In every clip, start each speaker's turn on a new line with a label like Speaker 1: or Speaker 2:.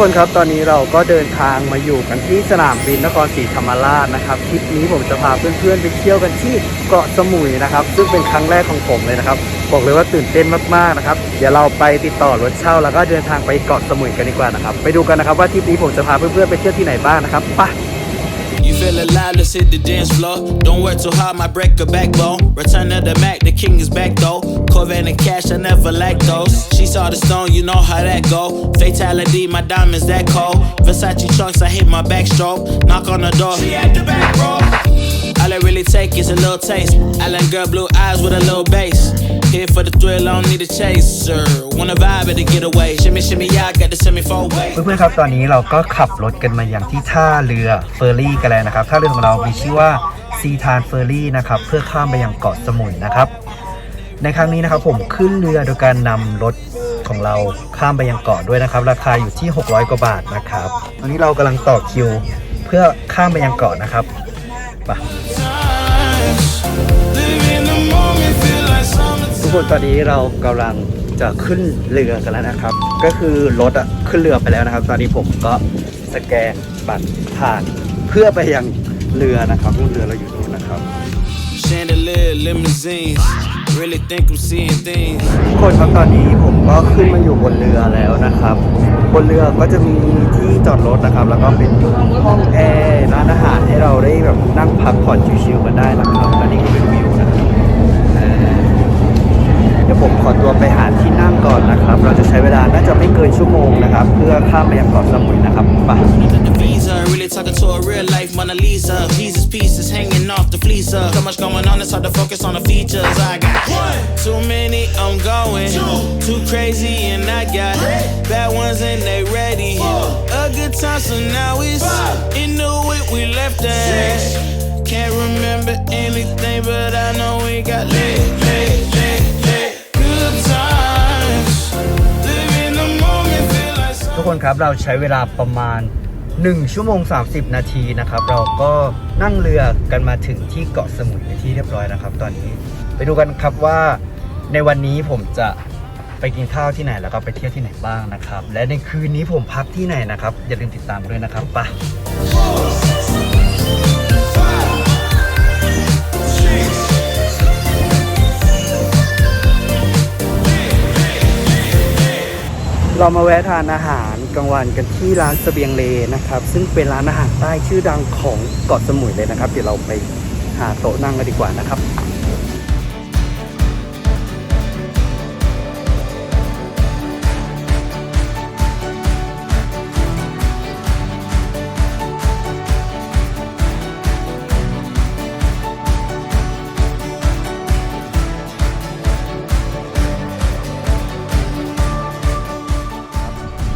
Speaker 1: ทุกคนครับตอนนี้เราก็เดินทางมาอยู่กันที่สนามบินนครศรีธรรมราชนะครับทริปนี้ผมจะพาเพื่อนๆไปเที่ยวกันที่เกาะสมุยนะครับ ซึ่งเป็นครั้งแรกของผมเลยนะครับบอกเลยว่าตื่นเต้นมากๆนะครับเดี๋ยวเราไปติดต่อรถเช่า แล้วก็เดินทางไปเกาะสมุยกันดีกว่านะครับ ไปดูกันนะครับว่าทริปนี้ผมจะพาเพื่อนๆไปเที่ยวที่ไหนบ้างนะครับไป
Speaker 2: feel alive, let's hit the dance floor. Don't work too hard, my break a backbone. Return of the Mac, the king is back though. Corvette and cash, I never lack those. She saw the stone, you know how that go. Fatality, my diamonds that cold. Versace trunks, I hit my backstroke. Knock on the door, she at the back, bro. All I really take is a little taste. Island girl, blue eyes with a little bass. Here for the thrill, I don't need a chaser. Wanna vibe at a getaway. Shimmy, shimmy, yeah, I got the semi four way.
Speaker 1: เพื่อนๆครับ ตอนนี้เราก็ขับรถกันมาอย่างที่ท่าเรือเฟอร์รี่กันแล้วนะครับ ท่าเรือของเรา มีชื่อว่าซีทานเฟอร์รี่นะครับ เพื่อข้ามไปยังเกาะสมุยนะครับ ในครั้งนี้นะครับผมขึ้นเรือโดยการนำรถของเราข้ามไปยังเกาะด้วยนะครับ ราคาอยู่ที่ 600 กว่าบาทนะครับ ตอนนี้เรากำลังต่อคิว เพื่อข้ามไปยังเกาะนะครับ ไป
Speaker 2: Living the moment, feel like summer.
Speaker 1: ทุกคนตอนนี้เรากำลังจะขึ้นเรือกันแล้วนะครับ ก็คือรถอะขึ้นเรือไปแล้วนะครับ ตอนนี้ผมก็สแกนบัตรผ่านเพื่อไปยังเรือนะครับนู่นเรือเราอยู่นู่นนะครับ
Speaker 2: Chandelier, limousines. Really think I'm seeing things.
Speaker 1: ทุกคนครับตอนนี้ผมก็ขึ้นมาอยู่บนเรือแล้วนะครับ บนเรือก็จะมีที่ จอดรถนะครับ แล้วก็เป็นห้องแอร์ร้านอาหารให้เราได้แบบนั่งพักผ่อนชิลๆกันได้นะครับและนี่ก็เป็นวิวนะครับเอ่อเดี๋ยวผมขอตัวไปหาที่นั่งก่อนนะครับ เราจะใช้เวลาน่าจะไม่เกินชั่วโมงนะครับ เพื่อข้ามไปยังเกาะสมุยนะครับไป
Speaker 2: The visa, really talking to a real life Mona Lisa. Pieces, pieces hanging off the fleecer. So much going on, it's hard to focus on the features. I got one, too many, I'm going. Too crazy, and I got bad ones, and they ready. A good time, so now it's in the way we left at. Can't remember anything, but I know we got lit, lit, lit, lit. Good times, living the moment, feel like.
Speaker 1: ทุกคนครับเราใช้เวลาประมาณ 1 ชั่วโมง 30 นาทีนะครับ เราก็นั่งเรือกันมาถึงที่เกาะสมุยเป็นที่เรียบร้อยนะครับ ตอนนี้ไปดูกันครับว่าในวันนี้ผมจะไปกินข้าวที่ไหนแล้วก็ไปเที่ยวที่ไหนบ้างนะครับ และในคืนนี้ผมพักที่ไหนนะครับ อย่าลืมติดตามด้วยนะครับไปเรามาแวะทานอาหาร กลางวันกันที่ร้านเสบียงเลนะครับ ซึ่งเป็นร้านอาหารใต้ชื่อดังของเกาะสมุยเลยนะครับ เดี๋ยวเราไปหาโต๊ะนั่งกันดีกว่านะครับ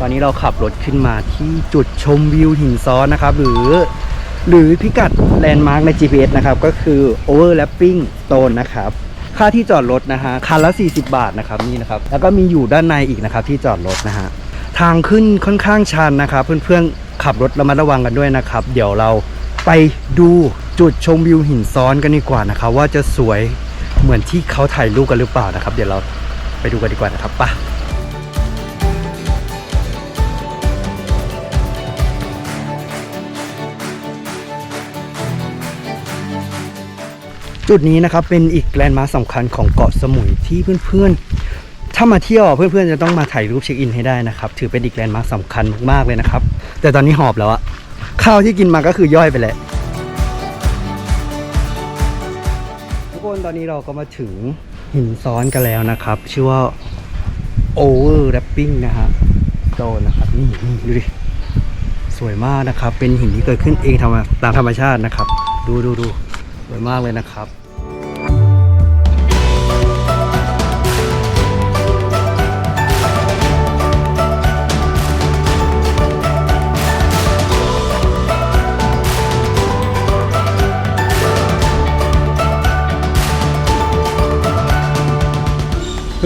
Speaker 1: ตอนนี้เราขับรถขึ้นมาที่จุดชมวิวหินซ้อนนะครับ หรือหรือพิกัดแลนด์มาร์กใน GPS นะครับ ก็คือ overlapping stone นะครับ ค่าที่จอดรถนะฮะคันละ 40 บาทนะครับนี่นะครับ แล้วก็มีอยู่ด้านในอีกนะครับที่จอดรถนะฮะทางขึ้นค่อนข้างชันนะครับ เพื่อนๆขับรถระมัดระวังกันด้วยนะครับ เดี๋ยวเราไปดูจุดชมวิวหินซ้อนกันดีกว่านะครับ ว่าจะสวยเหมือนที่เขาถ่ายรูปกันหรือเปล่านะครับ เดี๋ยวเราไปดูกันดีกว่านะครับไป จุดนี้นะครับเป็นอีกแลนด์มาร์คสำคัญของเกาะสมุยที่เพื่อนๆ ถ้ามาเที่ยวเพื่อนๆจะต้องมาถ่ายรูปเช็คอินให้ได้นะครับ ถือเป็นอีกแลนด์มาร์คสำคัญมากๆเลยนะครับ แต่ตอนนี้หอบแล้วอะข้าวที่กินมาก็คือย่อยไปแล้วทุกคนตอนนี้เราก็มาถึงหินซ้อนกันแล้วนะครับ ชื่อว่า over wrapping นะฮะโซนนะครับนี่นี่ดูดิสวยมากนะครับ เป็นหินที่เกิดขึ้นเองธรรมตามธรรมชาตินะครับ ดูดูดู วยมากเลยนะครับ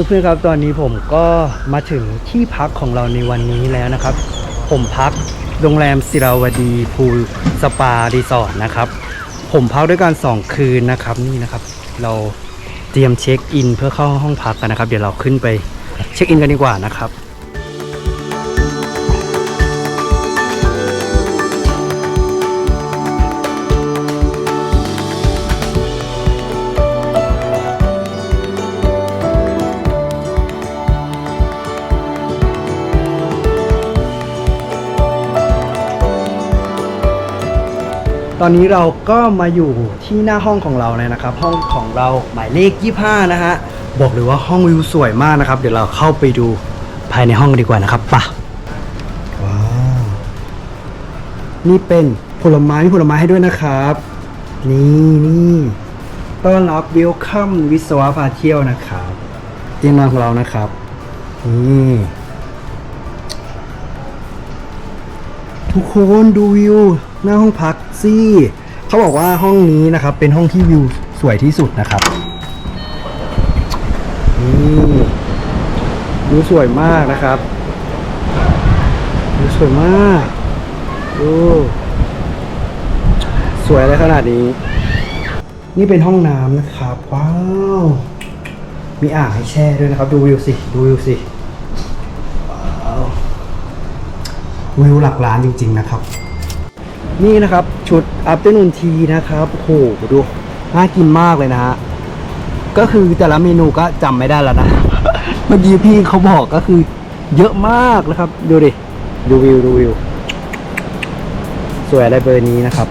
Speaker 1: เพื่อนๆครับตอนนี้ผมก็มาถึงที่พักของเราในวันนี้แล้วนะครับ ผมพักโรงแรมศิราวดีพูลสปารีสอร์ทนะครับ ผมพักด้วยกัน 2 คืนนะครับนี่นะครับ เราเตรียมเช็คอินเพื่อเข้าห้องพักกันนะครับ เดี๋ยวเราขึ้นไปเช็คอินกันดีกว่านะครับ อนนี้เราก็มาอยู่ที่หน้าห้องของเราเลยนะครับ ห้องของเราหมายเลข 25 นะฮะ บอกเลยว่าห้องวิวสวยมากนะครับ เดี๋ยวเราเข้าไปดูภายในห้องดีกว่านะครับไป่ะว้าวนี่เป็นผลไม้มีผลไม้ให้ด้วยนะครับ นี่นี่ต้อนรับวิลคัมวิศวะพาเที่ยวนะครับเตียงนอนของเรานะครับนี่ ทุกคนดูวิวหน้าห้องพักสิเขาบอกว่าห้องนี้นะครับ เป็นห้องที่วิวสวยที่สุดนะครับนี่วิวสวยมากนะครับวิวสวยมากดูสวยอะไรขนาดนี้ นี่เป็นห้องน้ำนะครับ ว้าว มีอ่างให้แช่ด้วยนะครับ ดูวิวสิ ดูวิวสิ ว้าว วิวหลักล้านจริง ๆ นะครับ นี่นะครับ ชุด afternoon tea นะครับโอ้โหดูน่ากินมากเลยนะฮะก็คือแต่ละเมนูก็จำไม่ได้แล้วนะ เมื่อกี้พี่เขาบอกก็คือ เยอะมากนะครับ ดูดิ ดูวิวดูวิว สวยอะไรเบอร์นี้นะครับ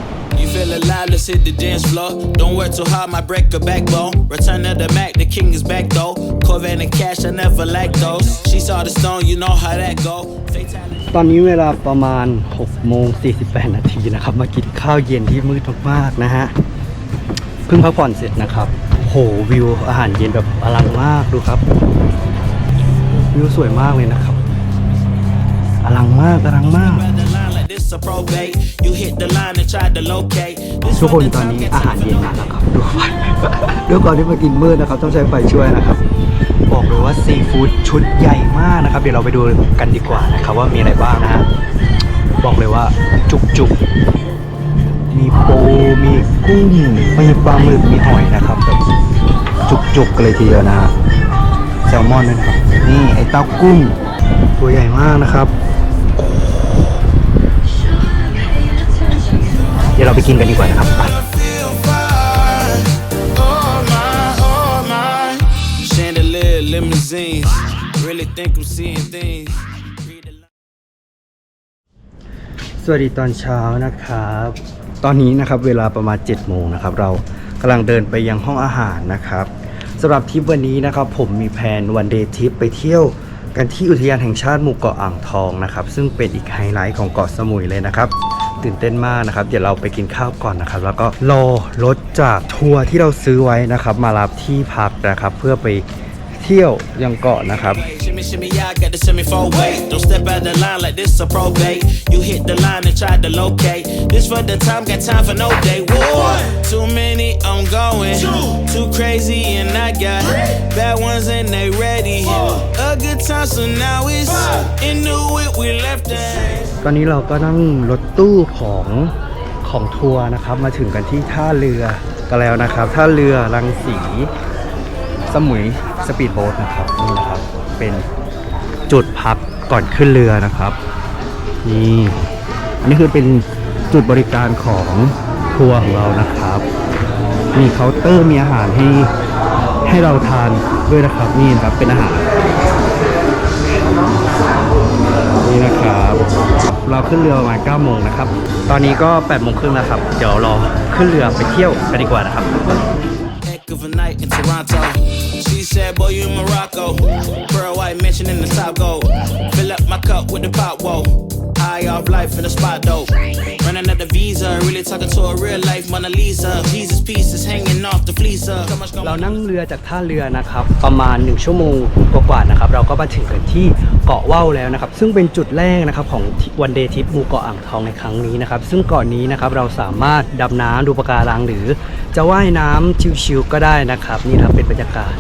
Speaker 2: let's hit the dance floor. Don't work too hard, might break a backbone. Return of the Mac, the king is back though. Corvette and cash, I never lack those. She saw the stone, you know how that go.
Speaker 1: ตอนนี้เวลาประมาณ6โมง48 นาทีนะครับ มากินข้าวเย็นที่มืดมากๆนะฮะ เพิ่งพักผ่อนเสร็จนะครับ โหวิวอาหารเย็นแบบอลังมากดูครับ วิวสวยมากเลยนะครับ อลังมากอลังมาก ทุกคน
Speaker 2: for the
Speaker 1: ตอน
Speaker 2: time,
Speaker 1: นี้
Speaker 2: get
Speaker 1: อา
Speaker 2: to
Speaker 1: หาร
Speaker 2: the
Speaker 1: เย็น
Speaker 2: flow.
Speaker 1: มาแล้วครับดูไฟด้วยความที่มากินมืดนะครับ ต้องใช้ไฟช่วยนะครับ บอกเลยว่าซีฟู้ดชุดใหญ่มากนะครับ เดี๋ยวเราไปดูกันดีกว่านะครับ ว่ามีอะไรบ้างนะฮะบอกเลยว่าจุกจุกๆมีปูมีกุ้งมีปลาหมึกมีหอยนะครับแบบจุกจุกๆกันเลยทีเดียวนะฮะแซลมอนด้วยนะครับนี่ไอ้เต้ากุ้งตัวใหญ่มากนะครับ เดี๋ยวเราไปกินกันดีกว่านะครับไป
Speaker 2: feel fine. Oh my, oh my. Chandelier limousines. Really think I'm seeing things. Read the line.
Speaker 1: สวัสดีตอนเช้านะครับ ตอนนี้นะครับเวลาประมาณ7โมงนะครับ เรากำลังเดินไปยังห้องอาหารนะครับสำหรับทริปวันนี้นะครับ ผมมีแผนวันเดย์ทริปไปเที่ยวกันที่อุทยานแห่งชาติหมู่เกาะอ่างทองนะครับ ซึ่งเป็นอีกไฮไลท์ของเกาะสมุยเลยนะครับ ตื่นเต้นมากนะครับ เดี๋ยวเราไปกินข้าวก่อนนะครับ แล้วก็รอรถจากทัวร์ที่เราซื้อไว้นะครับ มารับที่พักนะครับ เพื่อไปเที่ยวยังเกาะนะครับ
Speaker 2: Shimmy, shimmy, yeah, I got the semi four way. Don't step out the line like this a probate. You hit the line and try to locate. This for the time, got time for no day. Whoa, too many, I'm going. Too crazy, and I got bad ones and they ready. A good time, so now it's into it. We left that.
Speaker 1: ตอนนี้เราก็นั่งรถตู้ของของทัวร์นะครับ มาถึงกันที่ท่าเรือกันแล้วนะครับ ท่าเรือรังสีสมุยสปีดโบ๊ทนะครับนี่นะครับ เป็นจุดพักก่อนขึ้นเรือนะครับนี่อันนี้คือเป็นจุดบริการของทัวร์ของเรานะครับ มีเคาน์เตอร์มีอาหารให้ให้เราทานด้วยนะครับ นี่นะครับเป็นอาหาร นี่นะครับ เราขึ้นเรือประมาณ9โมงนะครับ ตอนนี้ก็8โมงครึ่งแล้วครับ เดี๋ยวรอขึ้นเรือไปเที่ยวกันดีกว่านะครับ
Speaker 2: Said boy, you Morocco. Pearl white mansion in the top gold. Fill up my cup with the pop, whoa. High off life in the spot though. Running at the visa, really talking to a real life Mona Lisa. Jesus pieces hanging off the fleece.
Speaker 1: เรานั่งเรือจากท่าเรือนะครับ ประมาณ 1 ชั่วโมงกว่าๆนะครับ เราก็มาถึงกันที่เกาะว่าวแล้วนะครับ ซึ่งเป็นจุดแรกนะครับของวันเดย์ทริปหมู่เกาะอ่างทองในครั้งนี้นะครับ ซึ่งเกาะนนี้นะครับเราสามารถดำน้ำดูปะการังหรือ จะว่ายน้ำชิวๆก็ได้นะครับ นี่นะครับเป็นบรรยากาศ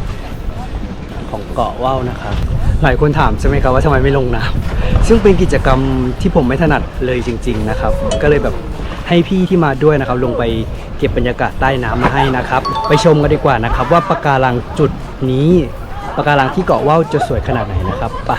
Speaker 1: ของเกาะว่าวนะครับหลายคนถามใช่ไหมครับว่าทำไมไม่ลงน้ำซึ่งเป็นกิจกรรมที่ผมไม่ถนัดเลยจริง ๆนะครับ ก็เลยแบบให้พี่ที่มาด้วยนะครับ ลงไปเก็บบรรยากาศใต้น้ำมาให้นะครับ ไปชมกันดีกว่านะครับ ว่าปะการังจุดนี้ปะการังที่เกาะว่าวจะสวยขนาดไหนนะครับไป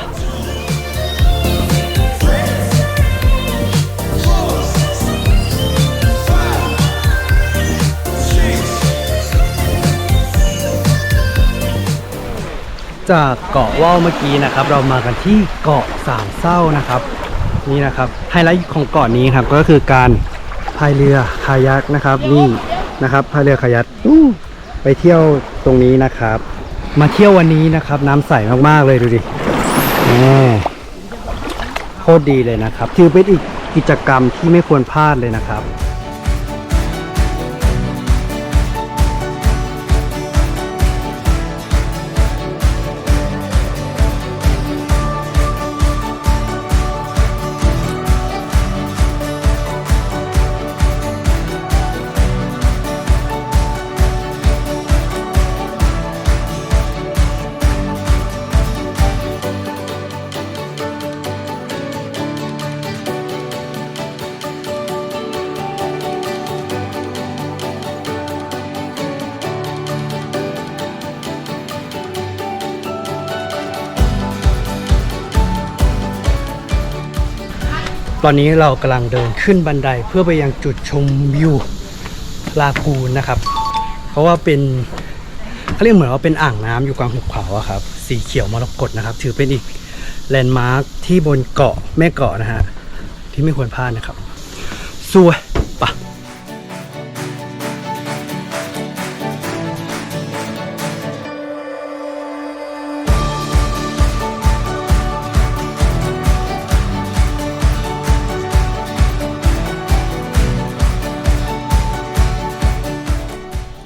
Speaker 1: จากเกาะว่าวเมื่อกี้นะครับ เรามากันที่เกาะสามเศร้านะครับ นี่นะครับไฮไลท์ของเกาะนี้ครับก็คือการพายเรือคายักนะครับ นี่นะครับพายเรือคายักไปเที่ยวตรงนี้นะครับ มาเที่ยววันนี้นะครับ น้ำใสมากๆเลยดูดิแหมโคตรดีเลยนะครับถือเป็นอีกกิจกรรมที่ไม่ควรพลาดเลยนะครับ อนนี้เรากำลังเดินขึ้นบันไดเพื่อไปยังจุดชมวิวลากูนนะครับ เพราะว่าเป็นเขาเรียกเหมือนว่าเป็นอ่างน้ำอยู่กลางหุบเขาอะครับ สีเขียวมรกตนะครับ ถือเป็นอีกแลนด์มาร์คที่บนเกาะแม่เกาะนะฮะที่ไม่ควรพลาดนะครับสวยปะ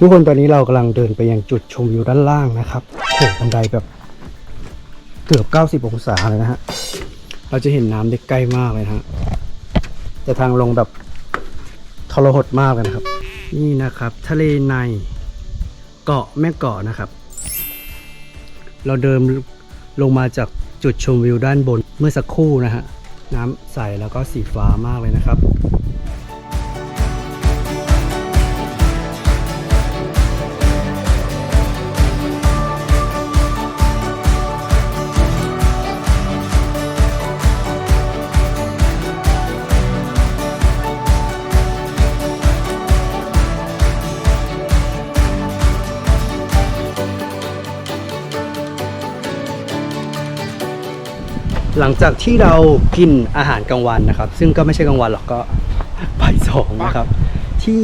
Speaker 1: ทุกคนตอนนี้เรากำลังเดินไปยังจุดชมวิวด้านล่างนะครับโอ้บันไดแบบเกือบ 90 องศาเลยนะฮะ เราจะเห็นน้ำได้ใกล้มากเลยนะฮะ แต่ทางลงแบบทรหดมากเลยนะครับ นี่นะครับ ทะเลในเกาะแม่เกาะนะครับ เราเดินลงมาจากจุดชมวิวด้านบนเมื่อสักครู่นะฮะ น้ำใสแล้วก็สีฟ้ามากเลยนะครับ หลังจากที่เรากินอาหารกลางวันนะครับ ซึ่งก็ไม่ใช่กลางวันหรอกก็บ่ายสองนะครับ ที่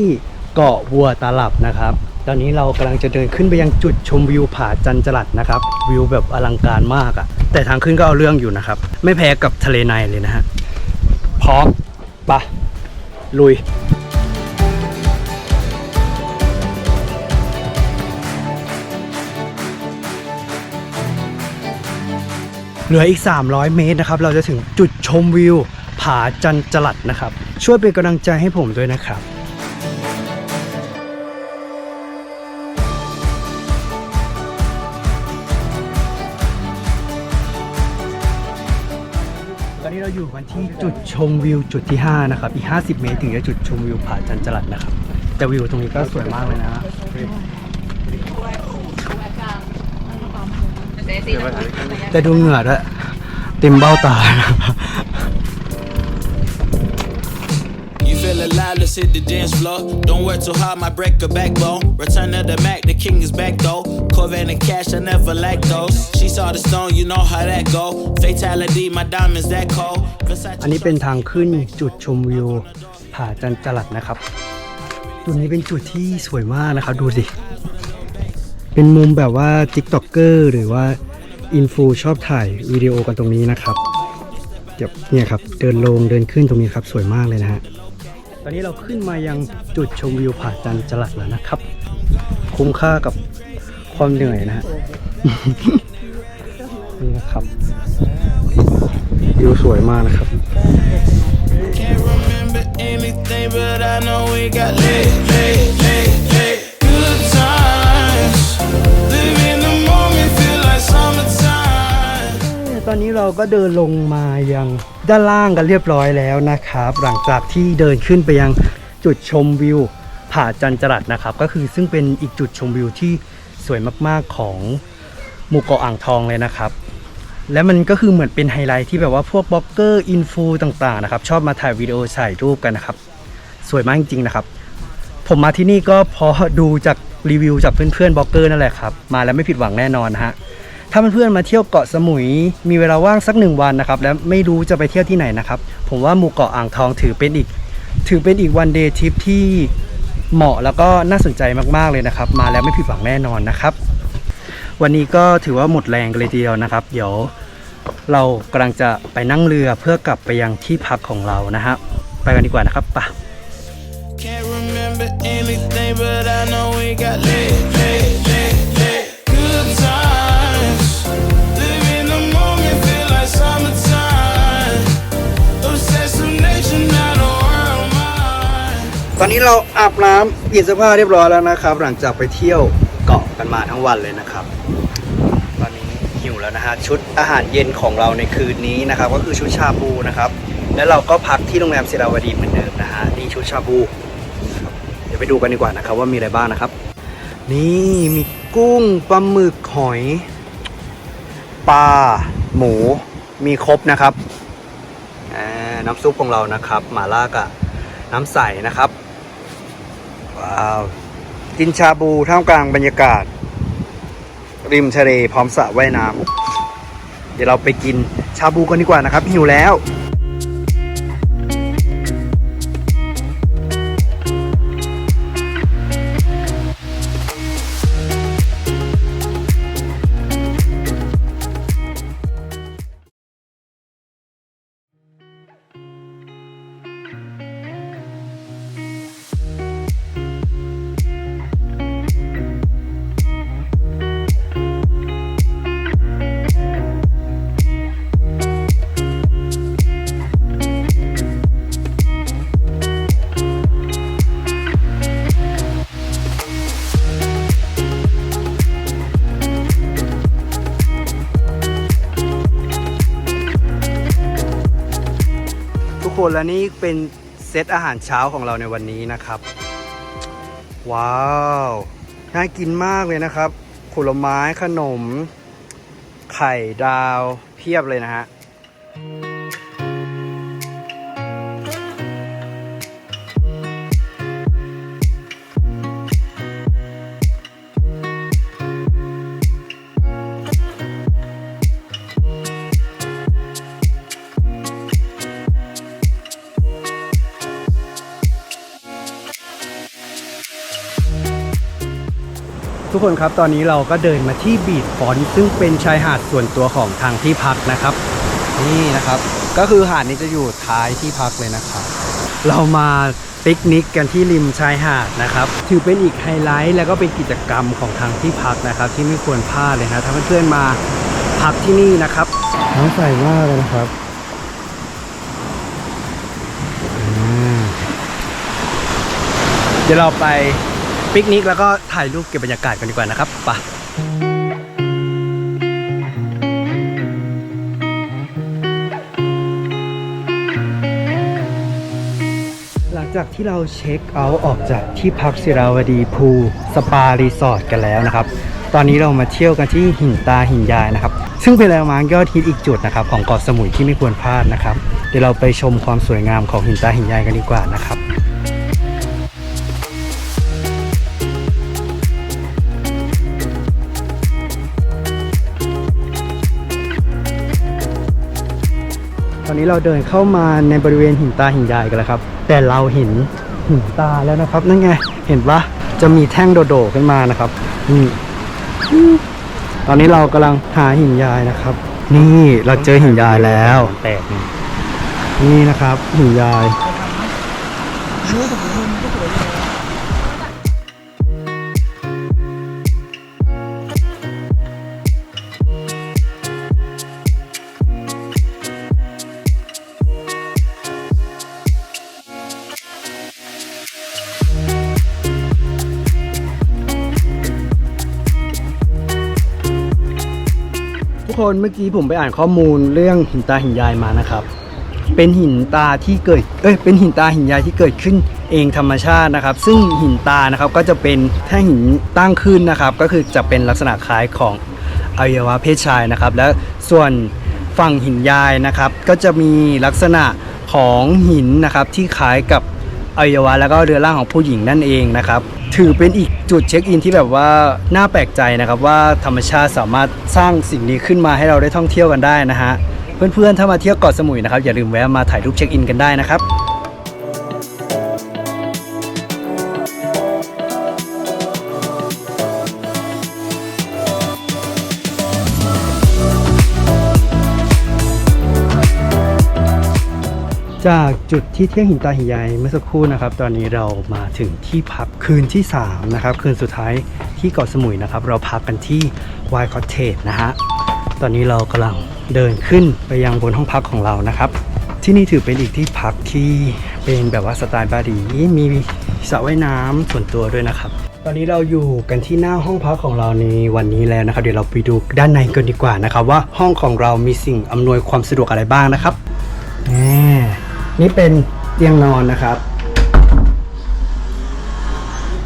Speaker 1: เกาะวัวตาลับนะครับ ตอนนี้เรากำลังจะเดินขึ้นไปยังจุดชมวิวผาจันจรัดนะครับ วิวแบบอลังการมากอะ่ะ แต่ทางขึ้นก็เอาเรื่องอยู่นะครับ ไม่แพ้กับทะเลในเลยนะฮะพร้อมปะลุย เหลืออีก 300 เมตรนะครับ เราจะถึงจุดชมวิว ผาจันจลัดนะครับ ช่วยเป็นกำลังใจให้ผมด้วยนะครับตอนนี้เราอยู่กันที่จุดชมวิวจุดที่ 5 นะครับ อีก 50 เมตรถึงจะจุดชมวิวผาจันจลัดนะครับ แต่วิวตรงนี้ก็สวยมากเลยนะ แต่ดูเหงื่อด้วยเต็มเบ้าตานะครับ
Speaker 2: You feel alive, let's hit the dance floor. Don't work too hard, might break a backbone. Return of the Mac, the king is back though. Corvette and cash, I never lack those. She saw the stone, you know how that go. Fatality, my diamonds that cold. Versace
Speaker 1: อันนี้เป็นทางขึ้นจุดชมวิวผาจันจลัดนะครับ จุดนี้เป็นจุดที่สวยมากนะครับ ดูสิ เป็นมุมแบบว่าติ๊กต็อกเกอร์หรือว่าอินฟูชอบถ่ายวิดีโอกันตรงนี้นะครับเดี๋ยวเนี่ยครับเดินลงเดินขึ้นตรงนี้ครับสวยมากเลยนะฮะตอนนี้เราขึ้นมายังจุดชมวิวผาจันจลัดแล้วนะครับ คุ้มค่ากับความเหนื่อยนะฮะนี่นะครับวิวสวยมากนะครับ
Speaker 2: Can't remember anything, but I know we got lit, lit, lit,
Speaker 1: ตอนนี้เราก็เดินลงมายังด้านล่างกันเรียบร้อยแล้วนะครับ หลังจากที่เดินขึ้นไปยังจุดชมวิวผาจันจรัดนะครับ ก็คือซึ่งเป็นอีกจุดชมวิวที่สวยมากๆของหมู่เกาะอ่างทองเลยนะครับ และมันก็คือเหมือนเป็นไฮไลท์ที่แบบว่าพวกบล็อกเกอร์อินฟูต่างๆนะครับ ชอบมาถ่ายวิดีโอถ่ายรูปกันนะครับ สวยมากจริงๆนะครับ ผมมาที่นี่ก็เพราะดูจากรีวิวจากเพื่อนๆบล็อกเกอร์นั่นแหละครับ มาแล้วไม่ผิดหวังแน่นอนนะฮะ ถ้าเพื่อนๆมาเที่ยวเกาะสมุย มีเวลาว่างสักหนึ่งวันนะครับและไม่รู้จะไปเที่ยวที่ไหนนะครับ ผมว่าหมู่เกาะอ่างทองถือเป็นอีก ถือเป็นอีกวันเดย์ทริปที่เหมาะแล้วก็น่าสนใจมากๆเลยนะครับ มาแล้วไม่ผิดหวังแน่นอนนะครับ วันนี้ก็ถือว่าหมดแรงเลยทีเดียวนะครับ เดี๋ยวเรากำลังจะไปนั่งเรือเพื่อกลับไปยังที่พักของเรานะฮะไปกันดีกว่านะครับไปะ
Speaker 2: Can't remember anything, but I know we got lit, lit, lit.
Speaker 1: ตอนนี้เราอาบน้ำเปลี่ยนเสื้อผ้าเรียบร้อยแล้วนะครับ หลังจากไปเที่ยวเกาะกันมาทั้งวันเลยนะครับ ตอนนี้หิวแล้วนะฮะชุดอาหารเย็นของเราในคืนนี้นะครับ ก็คือชุดชาบูนะครับ แล้วเราก็พักที่โรงแรมศิราวดีเหมือนเดิมนะฮะนี่ชุดชาบูเดี๋ยวไปดูกันดีกว่านะครับ ว่ามีอะไรบ้างนะครับ นี่มีกุ้งปลาหมึกหอยปลาหมูมีครบนะครับน้ำซุปของเรานะครับหมาล่ากับน้ำใสนะครับ ว้าวกินชาบูท่ามกลางบรรยากาศ ริมทะเลพร้อมสระว่ายน้ำเดี๋ยวเราไปกินชาบูกันดีกว่านะครับหิวแล้ว คนและนี่เป็นเซตอาหารเช้าของเราในวันนี้นะครับ ว้าว น่ากินมากเลยนะครับผลไม้ขนม ไข่ดาวเพียบเลยนะฮะ ทุกคนครับตอนนี้เราก็เดินมาที่บีดฟอนต์ซึ่งเป็นชายหาดส่วนตัวของทางที่พักนะครับ นี่นะครับ ก็คือหาดนี้จะอยู่ท้ายที่พักเลยนะครับ เรามาปิกนิกกันที่ริมชายหาดนะครับ ถือเป็นอีกไฮไลท์แล้วก็เป็นกิจกรรมของทางที่พักนะครับ ที่ไม่ควรพลาดเลยนะถ้าเพื่อนๆมาพักที่นี่นะครับน้ำใสมากเลยนะครับอืมเดี๋ยวเราไป ปิกนิกแล้วก็ถ่ายรูปเก็บบรรยากาศกันดีกว่านะครับไปะหลังจากที่เราเช็คเอาท์ออกจากที่พักศิราวดีพูลสปารีสอร์ทกันแล้วนะครับ ตอนนี้เรามาเที่ยวกันที่หินตาหินยายนะครับ ซึ่งเป็นแลนด์มาร์คยอดฮิตอีกจุดนะครับของเกาะสมุยที่ไม่ควรพลาดนะครับ เดี๋ยวเราไปชมความสวยงามของหินตาหินยายกันดีกว่านะครับ นนี้เราเดินเข้ามาในบริเวณหินตาหินยายกันแล้วครับ แต่เราเห็นหินตาแล้วนะครับ นั่นไง เห็นปะจะมีแท่งโดดๆขึ้นมานะครับนี่อืมตอนนี้เรากำลังหาหินยายนะครับ นี่เราเจอหินยายแล้วแตกนี่นะครับหินยาย คนเมื่อกี้ผมไปอ่านข้อมูลเรื่องหินตาหินยายมานะครับ เป็นหินตาที่เกิดเอ้ยเป็นหินตาหินยายที่เกิดขึ้นเองธรรมชาตินะครับ ซึ่งหินตานะครับก็จะเป็นแท่งหินตั้งขึ้นนะครับ ก็คือจะเป็นลักษณะคล้ายของอวัยวะเพศชายนะครับ และส่วนฝั่งหินยายนะครับ ก็จะมีลักษณะของหินนะครับที่คล้ายกับอวัยวะแล้วก็เรือร่างของผู้หญิงนั่นเองนะครับ ถือเป็นอีกจุดเช็คอินที่แบบว่าน่าแปลกใจนะครับว่าธรรมชาติสามารถสร้างสิ่งนี้ขึ้นมาให้เราได้ท่องเที่ยวกันได้นะฮะเพื่อนๆถ้ามาเที่ยวเกาะสมุยนะครับอย่าลืมแวะมาถ่ายรูปเช็คอินกันได้นะครับ จากจุดที่เที่ยงหินตาหินยายเมื่อสักครู่นะครับ ตอนนี้เรามาถึงที่พักคืนที่ 3 นะครับ คืนสุดท้ายที่เกาะสมุยนะครับ เราพักกันที่วายคอเทจนะฮะตอนนี้เรากำลังเดินขึ้นไปยังบนห้องพักของเรานะครับ ที่นี่ถือเป็นอีกที่พักที่เป็นแบบว่าสไตล์บาหลีมีสระว่ายน้ำส่วนตัวด้วยนะครับ ตอนนี้เราอยู่กันที่หน้าห้องพักของเราในวันนี้แล้วนะครับ เดี๋ยวเราไปดูด้านในกันดีกว่านะครับ ว่าห้องของเรามีสิ่งอำนวยความสะดวกอะไรบ้างนะครับนี่ นี่เป็นเตียงนอนนะครับ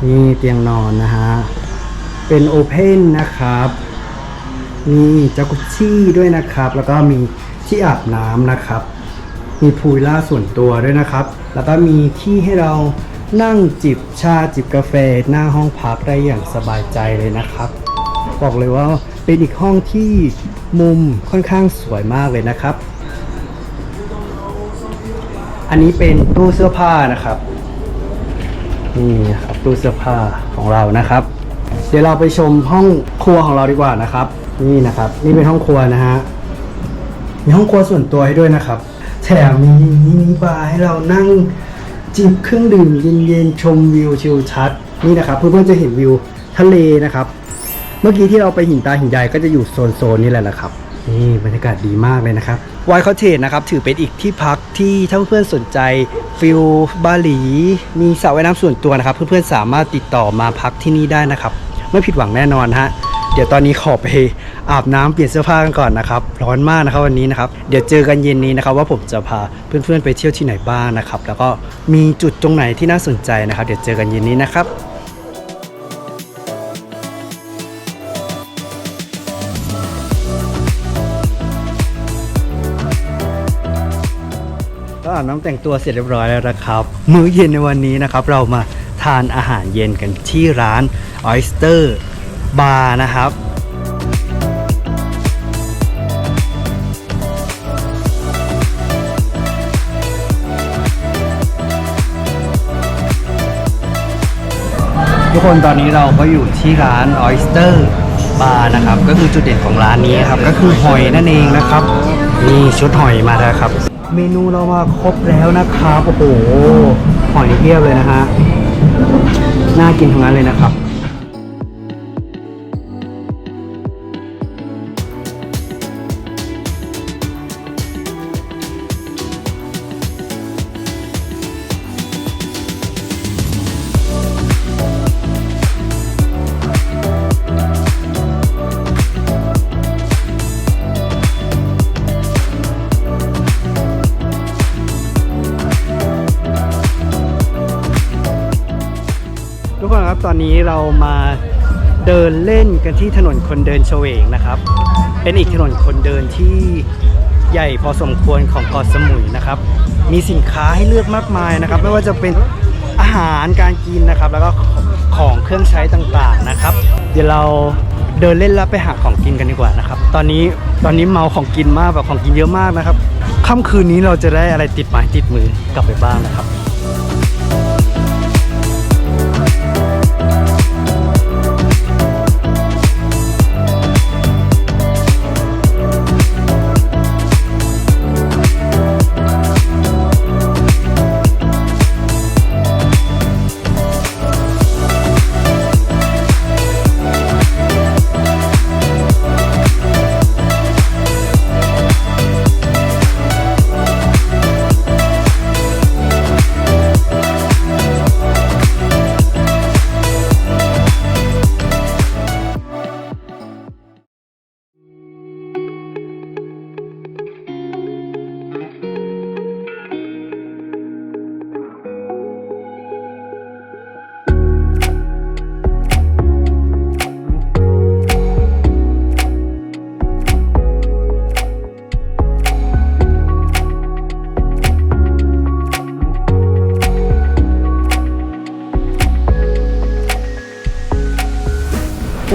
Speaker 1: นี่เตียงนอนนะฮะ เป็นโอเพนนะครับ มีจากุชชี่ด้วยนะครับ แล้วก็มีที่อาบน้ำนะครับ มีพูลล่าส่วนตัวด้วยนะครับ แล้วก็มีที่ให้เรานั่งจิบชาจิบกาแฟหน้าห้องพักได้อย่างสบายใจเลยนะครับ บอกเลยว่าเป็นอีกห้องที่มุมค่อนข้างสวยมากเลยนะครับ อันนี้เป็นตู้เสื้อผ้านะครับ นี่ครับตู้เสื้อผ้าของเรานะครับ เดี๋ยวเราไปชมห้องครัวของเราดีกว่านะครับ นี่นะครับ นี่เป็นห้องครัวนะฮะมีห้องครัวส่วนตัวให้ด้วยนะครับ แถมมีมินิบาร์ให้เรานั่งจิบเครื่องดื่มเย็นๆชมวิวชิลชัดนี่นะครับเพื่อนๆจะเห็นวิวทะเลนะครับ เมื่อกี้ที่เราไปหินตาหินใหญ่ก็จะอยู่โซนๆนี่แหละนะครับ นี่บรรยากาศดีมากเลยนะครับไวคอเทจนะครับถือเป็นอีกที่พักที่ถ้าเพื่อนๆสนใจฟิลบาหลี มีสระว่ายน้ำส่วนตัวนะครับ เพื่อนๆสามารถติดต่อมาพักที่นี่ได้นะครับ ไม่ผิดหวังแน่นอนฮะเดี๋ยวตอนนี้ขอไปอาบน้ำเปลี่ยนเสื้อผ้ากันก่อนนะครับร้อนมากนะครับวันนี้นะครับเดี๋ยวเจอกันเย็นนี้นะครับ ว่าผมจะพาเพื่อนๆไปเที่ยวที่ไหนบ้างนะครับ แล้วก็มีจุดตรงไหนที่น่าสนใจนะครับ เดี๋ยวเจอกันเย็นนี้นะครับ อาบน้ำแต่งตัวเสร็จเรียบร้อยแล้วนะครับ มื้อเย็นในวันนี้นะครับ เรามาทานอาหารเย็นกันที่ร้าน Oyster Bar นะครับทุกคนตอนนี้เราก็อยู่ที่ร้าน Oyster Bar นะครับ ก็คือจุดเด่นของร้านนี้ครับ ก็คือหอยนั่นเองนะครับ นี่ชุดหอยมาแล้วครับ เมนูเรามาครบแล้วนะครับ โอ้โหหอยเทียบเลยนะฮะ น่ากินทั้งนั้นเลยนะครับ กันที่ถนนคนเดินเฉวงนะครับ เป็นอีกถนนคนเดินที่ใหญ่พอสมควรของเกาะสมุยนะครับ มีสินค้าให้เลือกมากมายนะครับ ไม่ว่าจะเป็นอาหารการกินนะครับ แล้วก็ของเครื่องใช้ต่างๆนะครับ เดี๋ยวเราเดินเล่นแล้วไปหาของกินกันดีกว่านะครับ ตอนนี้ตอนนี้เมาของกินมากแบบของกินเยอะมากนะครับค่ำคืนนี้เราจะได้อะไรติดไม้ติดมือกลับไปบ้างนะครับ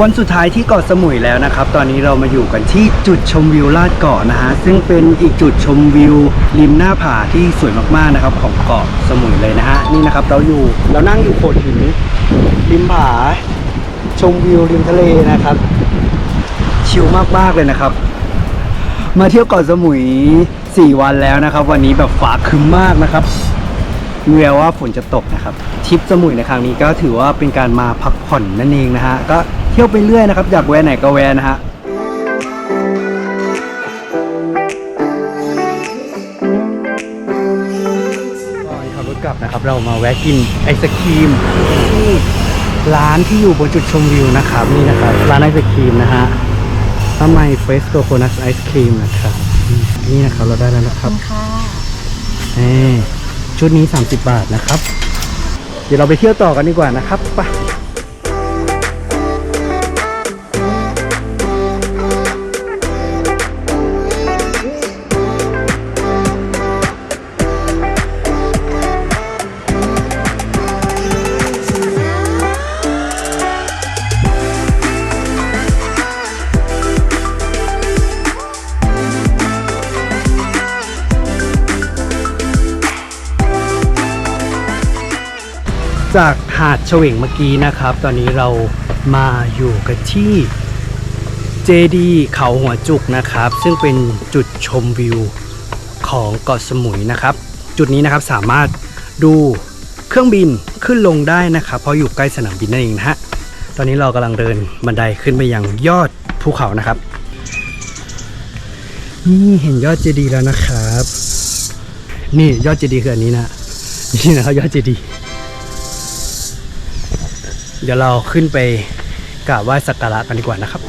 Speaker 1: วันสุดท้ายที่เกาะสมุยแล้วนะครับ ตอนนี้เรามาอยู่กันที่จุดชมวิวลาดเกาะนะฮะซึ่งเป็นอีกจุดชมวิวริมหน้าผาที่สวยมากๆนะครับ ของเกาะสมุยเลยนะฮะนี่นะครับเราอยู่เรานั่งอยู่โขดหินริมผาชมวิวริมทะเลนะครับ ชิลมากๆเลยนะครับ มาเที่ยวเกาะสมุย 4 วันแล้วนะครับ วันนี้แบบฟ้าคึ้มมากนะครับมีแววว่าฝนจะตกนะครับทริปสมุยในครั้งนี้ก็ถือว่าเป็นการมาพักผ่อนนั่นเองนะฮะก็ ที่ยวไปเรื่อยนะครับ อยากแวะไหนก็แวะนะฮะก่อนขับรถกลับนะครับ เรามาแวะกินไอศครีมที่ร้านที่อยู่บนจุดชมวิวนะครับ นี่นะครับ ร้านไอศครีมนะฮะทำไมเฟสโกโคนัทไอศครีมนะครับอืมนี่นะครับเราได้แล้วนะครับ
Speaker 3: ค่ะ
Speaker 1: นี่ชุดนี้ 30 บาทนะครับ เดี๋ยวเราไปเที่ยวต่อกันดีกว่านะครับไป จากหาดเฉวงเมื่อกี้นะครับ ตอนนี้เรามาอยู่กันที่เจดีเขาหัวจุกนะครับ ซึ่งเป็นจุดชมวิวของเกาะสมุยนะครับ จุดนี้นะครับสามารถดูเครื่องบินขึ้นลงได้นะครับ เพราะอยู่ใกล้สนามบินนั่นเองนะฮะตอนนี้เรากำลังเดินบันไดขึ้นไปยังยอดภูเขานะครับนี่เห็นยอดเจดีย์แล้วนะครับ นี่ยอดเจดีย์คืออันนี้นะนี่นะครับยอดเจดีย์ เดี๋ยวเราขึ้นไปกราบไหว้สักการะกันดีกว่านะครับ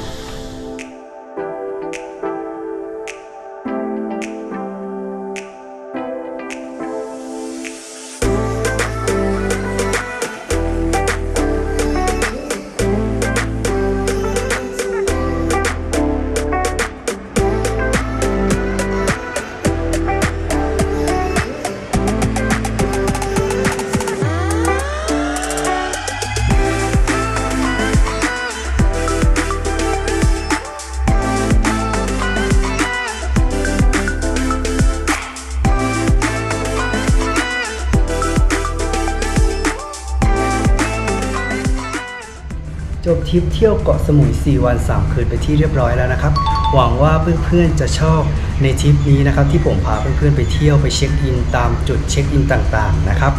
Speaker 1: ทริปเที่ยวเกาะสมุย 4 วัน 3 คืนไปที่เรียบร้อยแล้วนะครับ หวังว่าเพื่อนๆจะชอบในทริปนี้นะครับ ที่ผมพาเพื่อนๆไปเที่ยวไปเช็คอินตามจุดเช็คอินต่างๆนะครับ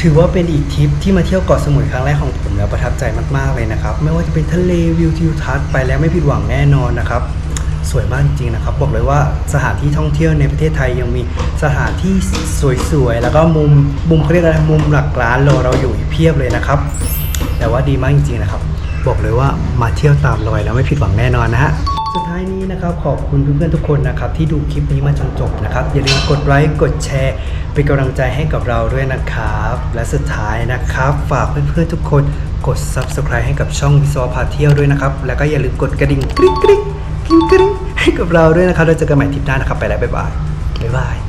Speaker 1: ถือว่าเป็นอีกทริปที่มาเที่ยวเกาะสมุยครั้งแรกของผมแล้วประทับใจมากๆเลยนะครับ ไม่ว่าจะเป็นทะเลวิวทิวทัศน์ไปแล้วไม่ผิดหวังแน่นอนนะครับ สวยมากจริงๆนะครับ บอกเลยว่าสถานที่ท่องเที่ยวในประเทศไทยยังมีสถานที่สวยๆแล้วก็มุมมุมเขาเรียกอะไรมุมหลักล้านรอเราอยู่อีกเพียบเลยนะครับ แต่ว่าดีมากจริงๆนะครับ บอกเลยว่ามาเที่ยวตามรอยแล้วไม่ผิดหวังแน่นอนนะฮะสุดท้ายนี้นะครับขอบคุณเพื่อนๆทุกคนนะครับที่ดูคลิปนี้มาจนจบนะครับอย่าลืมกดไลค์กดแชร์เป็นกำลังใจให้กับเราด้วยนะครับ และสุดท้ายนะครับ ฝากเพื่อนๆทุกคนกด subscribe ให้กับช่องวิศวพาเที่ยวด้วยนะครับแล้วก็อย่าลืมกดกระดิ่งกริ๊งกริ๊งกริ๊งกริ๊งให้กับเราด้วยนะครับเราเจอกันใหม่ทริปหน้านะครับไปแล้วบ๊ายบายบ๊ายบาย